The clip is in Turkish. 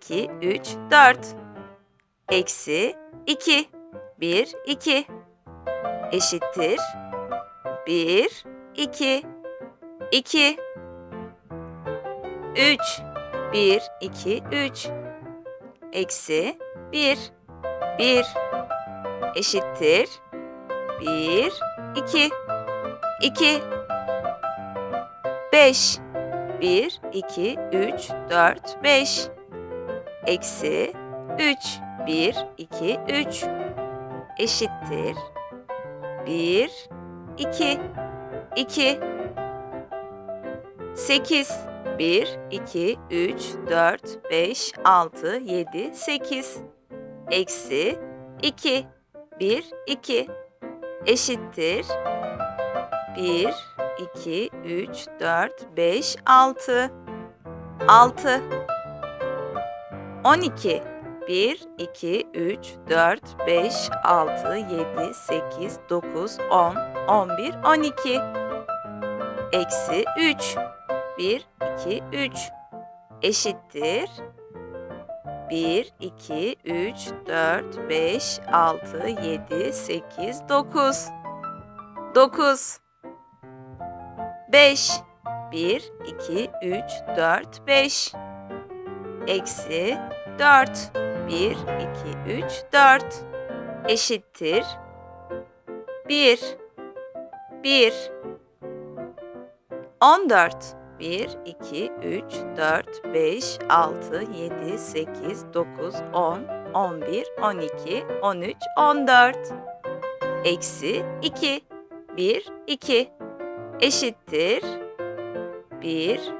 2, 3, 4. Eksi 2, 1, 2. Eşittir. 1, 2, 2. 3, 1, 2, 3. Eksi 1, 1. Eşittir. 1, 2, 2. 5, 1, 2, 3, 4, 5. Eksi 3, 1, 2, 3. Eşittir. 1, 2, 2. 8, 1, 2, 3, 4, 5, 6, 7, 8. Eksi 2, 1, 2. Eşittir. 1, 2, 3, 4, 5, 6. 6. 12. 1, 2, 3, 4, 5, 6, 7, 8, 9, 10, 11, 12. Eksi 3. 1, 2, 3. Eşittir. 1, 2, 3, 4, 5, 6, 7, 8, 9. 9. 5. 1, 2, 3, 4, 5. Eksi 4. 1, 2, 3, 4. Eşittir. 1. 1. 14. 1, 2, 3, 4, 5, 6, 7, 8, 9, 10, 11, 12, 13, 14. Eksi 2. 1, 2. Eşittir. 1,